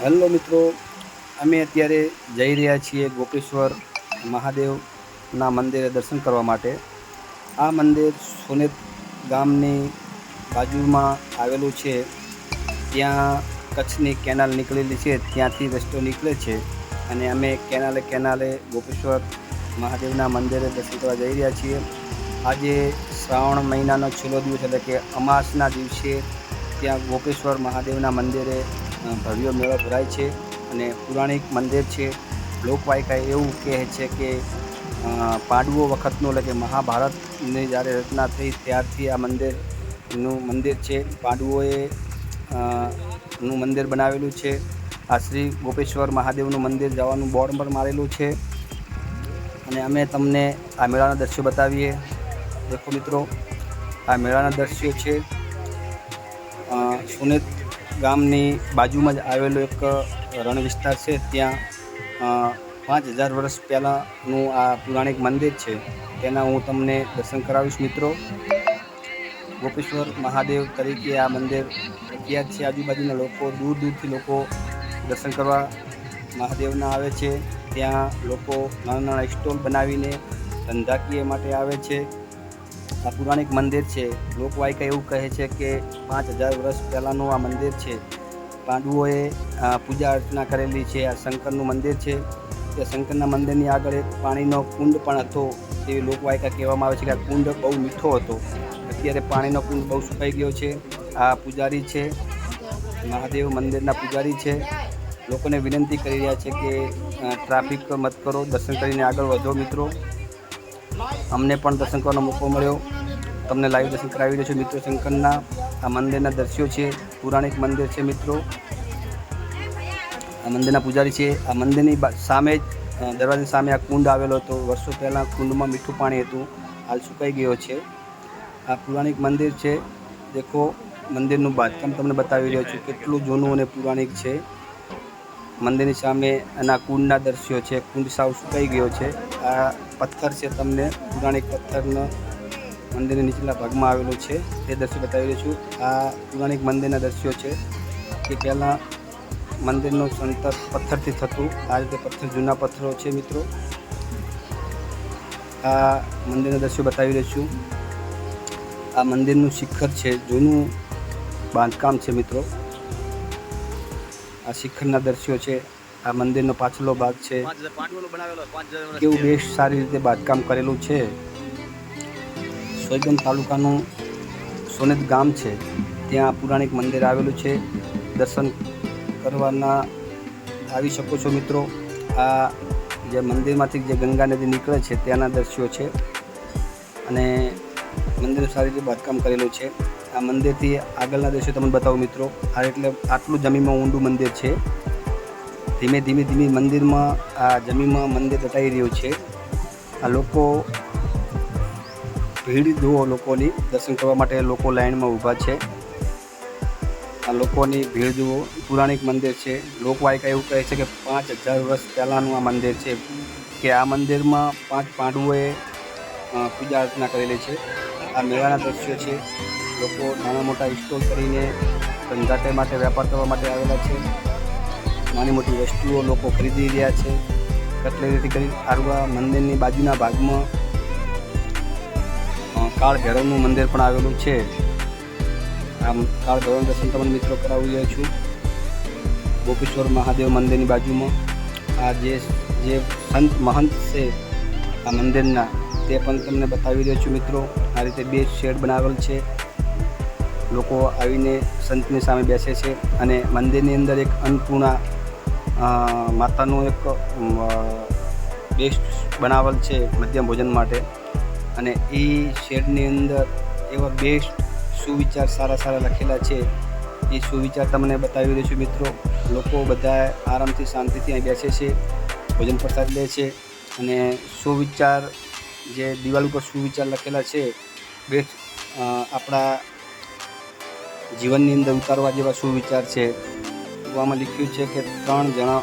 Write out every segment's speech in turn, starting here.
Hello મિત્રો, અમે અત્યારે જઈ રહ્યા છીએ ગોપેશ્વર મહાદેવના મંદિરે દર્શન કરવા માટે. આ મંદિર સોનેત ગામની બાજુમાં આવેલું છે. ત્યાં કચ્છની કેનાલ નીકળેલી છે, ત્યાંથી રસ્તો નીકળે છે અને અમે કેનાલે કેનાલે ગોપેશ્વર મહાદેવના મંદિરે દર્શન કરવા જઈ રહ્યા છીએ. આજે શ્રાવણ મહિનાનો છેલ્લો દિવસ એટલે કે અમાસના દિવસે ત્યાં ગોપેશ્વર મહાદેવના મંદિરે ભવ્ય મેળો ભરાય છે અને પૌરાણિક મંદિર છે. લોકવાયકા એવું કહે છે કે પાંડવો વખતનું એટલે કે મહાભારતની જ્યારે રચના થઈ ત્યારથી આ મંદિરનું મંદિર છે. પાંડવોએ નું મંદિર બનાવેલું છે. આ શ્રી ગોપેશ્વર મહાદેવનું મંદિર જવાનું બોર્ડ પર મારેલું છે. અને અમે તમને આ મેળાના દ્રશ્યો બતાવીએ. દેખો મિત્રો, આ મેળાના દ્રશ્યો છે. સુનેત ગામની બાજુમાં જ આવેલો એક રણ વિસ્તાર છે. ત્યાં પાંચ હજાર વર્ષ પહેલાંનું આ પૌરાણિક મંદિર છે. તેના હું તમને દર્શન કરાવીશ, મિત્રો. ગોપેશ્વર મહાદેવ તરીકે આ મંદિર પ્રખ્યાત છે. આજુબાજુના લોકો, દૂર દૂરથી લોકો દર્શન કરવા મહાદેવના આવે છે. ત્યાં લોકો નાના નાના સ્ટોલ બનાવીને ધંધાકીય માટે આવે છે. આ પૌરાણિક મંદિર છે. લોકવાયકા એવું કહે છે કે પાંચ હજાર વર્ષ પહેલાંનું આ મંદિર છે. પાંડવોએ પૂજા અર્ચના કરેલી છે. આ શંકરનું મંદિર છે. તે શંકરના મંદિરની આગળ એક પાણીનો કુંડ પણ હતો તેવી લોકવાયકા કહેવામાં આવે છે કે આ કુંડ બહુ મીઠો હતો. અત્યારે પાણીનો કુંડ બહુ સુકાઈ ગયો છે. આ પૂજારી છે. મહાદેવ મંદિરના પૂજારી છે. લોકોને વિનંતી કરી રહ્યા છે કે ટ્રાફિક મત કરો, દર્શન કરીને આગળ વધો મિત્રો. અમને પણ દર્શન કરવાનો મોકો મળ્યો. તમને લાઈવ દર્શન કરાવી રહ્યો છું મિત્રો શંકરના. આ મંદિરના દ્રશ્યો છે. પૌરાણિક મંદિર છે મિત્રો. આ મંદિરના પૂજારી છે. આ મંદિરની સામે જ દરવાજાની સામે આ કુંડ આવેલો હતો. વર્ષો પહેલાં કુંડમાં મીઠું પાણી હતું. હાલ સુકાઈ ગયો છે. આ પૌરાણિક મંદિર છે. દેખો, મંદિરનું બાંધકામ તમને બતાવી રહ્યો છું. કેટલું જૂનું અને પૌરાણિક છે. મંદિરની સામે એના કુંડના દ્રશ્યો છે. કુંડ સાવ સુકાઈ ગયો છે. આ પથ્થર છે તમને પુરાણિક પથ્થરનો મંદિરના નીચલા ભાગમાં આવેલો છે. તે દ્રશ્ય બતાવી રહ્યો છું. આ પૌરાણિક મંદિરના દ્રશ્યો છે કે પહેલાં મંદિરનું સંતર પથ્થરથી થતું. આ રીતે પથ્થર જૂના પથ્થરો છે મિત્રો. આ મંદિરના દ્રશ્યો બતાવી રહ્યો છું. આ મંદિરનું શિખર છે. જૂનું બાંધકામ છે મિત્રો. આ શિખરના દર્શ્યો છે, આ મંદિરનો પાછલો ભાગ છે. કેવું બેસ્ટ સારી રીતે બાંધકામ કરેલું છે. સોયગંજ તાલુકાનું સોનેત ગામ છે. ત્યાં પૌરાણિક મંદિર આવેલું છે. દર્શન કરવાના આવી શકો છો મિત્રો. આ જે મંદિરમાંથી જે ગંગા નદી નીકળે છે, ત્યાંના દ્રશ્યો છે. અને મંદિર સારી રીતે બાંધકામ કરેલું છે. આ મંદિરથી આગળના દ્રશ્યો તમને બતાવું મિત્રો. આ એટલે આટલું જમીનમાં ઊંડું મંદિર છે. ધીમે ધીમે ધીમે મંદિરમાં આ જમીનમાં મંદિર દટાઈ રહ્યું છે. આ લોકો ભીડ જુઓ લોકોની. દર્શન કરવા માટે લોકો લાઈનમાં ઊભા છે. આ લોકોની ભીડ જુઓ. પૌરાણિક મંદિર છે. લોકવાયકા એવું કહે છે કે પાંચ હજાર વર્ષ પહેલાંનું આ મંદિર છે કે આ મંદિરમાં પાંચ પાંડવોએ પૂજા અર્ચના કરેલી છે. આ મેળાના દ્રશ્યો છે. લોકો નાના મોટા સ્ટોલ કરીને ધંધાટે માટે વેપાર કરવા માટે આવેલા છે. નાની મોટી વસ્તુઓ લોકો ખરીદી રહ્યા છે. કટલેરીથી કરી આરવા મંદિરની બાજુના ભાગમાં કાળ ભૈરવનું મંદિર પણ આવેલું છે. આમ કાળ ભૈરવ દર્શન તમને મિત્રો કરાવી રહ્યો છું. ગોપેશ્વર મહાદેવ મંદિરની બાજુમાં. આ જે જે સંત મહંત છે, આ મંદિરના, તે પણ તમને બતાવી રહ્યો છું મિત્રો. આ રીતે બે શેડ બનાવેલ છે. લોકો આવીને સંતની સામે બેસે છે અને મંદિરની અંદર એક અન્નપૂર્ણા માતાનું એક બેસ્ટ બનાવેલ છે મધ્યમ ભોજન માટે. અને એ શેડની અંદર એવા બેસ્ટ સુવિચાર સારા સારા લખેલા છે. એ સુવિચાર તમને બતાવી રહ્યો છું મિત્રો. લોકો બધા આરામથી શાંતિથી અહીં બેસે છે, ભોજન પ્રસાદ લે છે અને સુવિચાર જે દિવાલ ઉપર સુવિચાર લખેલા છે, બેસ્ટ આપણા જીવનની અંદર ઉતારવા જેવા સુવિચાર છે? તો આમાં લખ્યું છે કે ત્રણ જણા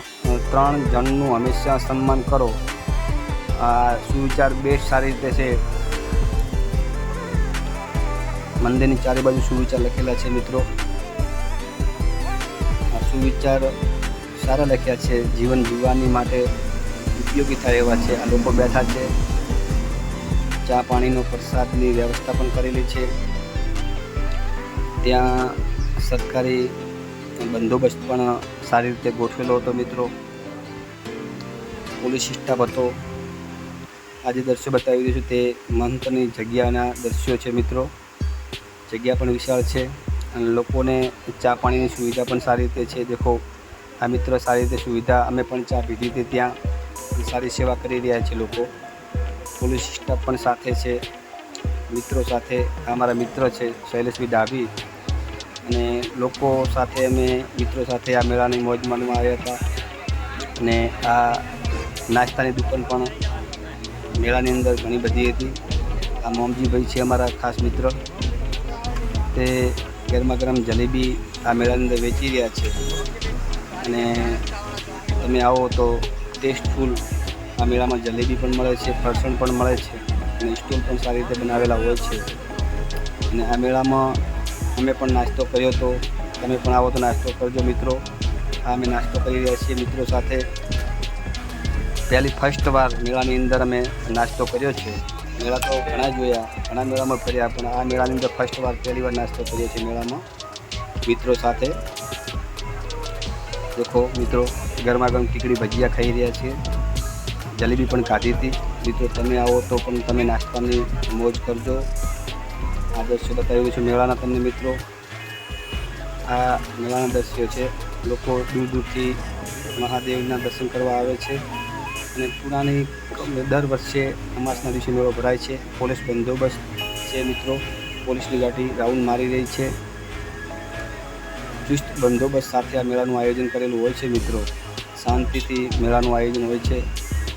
ત્રણ જણનું હંમેશા સન્માન કરો. આ સુવિચાર બેસ્ટ સારી રીતે છે? મંદિરની ચારે બાજુ સુવિચાર લખેલા છે મિત્રો? આ સુવિચાર સારા લખ્યા છે? જીવન જીવવાની માટે ઉપયોગી થાય એવા છે? આ લોકો બેઠા છે. ચા પાણીનો પ્રસાદની વ્યવસ્થા પણ કરેલી છે. ત્યાં સરકારી બંદોબસ્ત પણ સારી રીતે ગોઠવેલો હતો મિત્રો. પોલીસ સ્ટાફ હતો. આજે દ્રશ્યો બતાવી રહ્યું છું તે મહંતની જગ્યાના દ્રશ્યો છે મિત્રો. જગ્યા પણ વિશાળ છે અને લોકોને ચા પાણીની સુવિધા પણ સારી રીતે છે. દેખો, આ મિત્રો સારી રીતે સુવિધા અમે પણ ચા પીધી હતી ત્યાં. સારી સેવા કરી રહ્યા છે લોકો. પોલીસ સ્ટાફ પણ સાથે છે. મિત્રો સાથે આ મારા મિત્ર છે શૈલેષભાઈ ડાભી. અને લોકો સાથે અમે, મિત્રો સાથે આ મેળાની મોજ માણવા આવ્યા હતા. અને આ નાસ્તાની દુકાન પણ મેળાની અંદર ઘણી બધી હતી. આ મોમજીભાઈ છે અમારા ખાસ મિત્ર. તે ગરમા ગરમ જલેબી આ મેળાની અંદર વેચી રહ્યા છે. અને તમે આવો તો ટેસ્ટફુલ આ મેળામાં જલેબી પણ મળે છે, ફરસાણ પણ મળે છે અને સ્ટોલ પણ સારી રીતે બનાવેલા હોય છે. અને આ મેળામાં અમે પણ નાસ્તો કર્યો હતો. તમે પણ આવો તો નાસ્તો કરજો મિત્રો. આ અમે નાસ્તો કરી રહ્યા છીએ મિત્રો સાથે. પહેલી ફર્સ્ટ વાર મેળાની અંદર અમે નાસ્તો કર્યો છે. મેળા તો ઘણા જોયા, ઘણા મેળામાં ફર્યા, પણ આ મેળાની અંદર ફર્સ્ટ વાર, પહેલી વાર નાસ્તો કર્યો છે મેળામાં મિત્રો સાથે. દેખો મિત્રો, ગરમા ગરમ ખીચડી ભજીયા ખાઈ રહ્યા છીએ. જલેબી પણ ખાધી હતી. મિત્રો, તમે આવો તો પણ તમે નાસ્તાની મોજ કરજો. આ દ્રશ્યો બતાવ્યું છે, મેળાના તમને મિત્રો. આ મેળાના દ્રશ્યો છે. લોકો દૂર દૂરથી મહાદેવના દર્શન કરવા આવે છે. અને પુરાની દર વર્ષે અમાસના દિવસે મેળો ભરાય છે. પોલીસ બંદોબસ્ત છે મિત્રો. પોલીસની ગાડી રાઉન્ડ મારી રહી છે. ચુસ્ત બંદોબસ્ત સાથે આ મેળાનું આયોજન કરેલું હોય છે મિત્રો. શાંતિથી મેળાનું આયોજન હોય છે.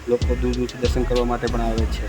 લોકો દૂર દૂરથી દર્શન કરવા માટે પણ આવે છે.